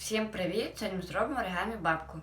Всім привіт! Сьогодні ми зробимо оригамі бабку.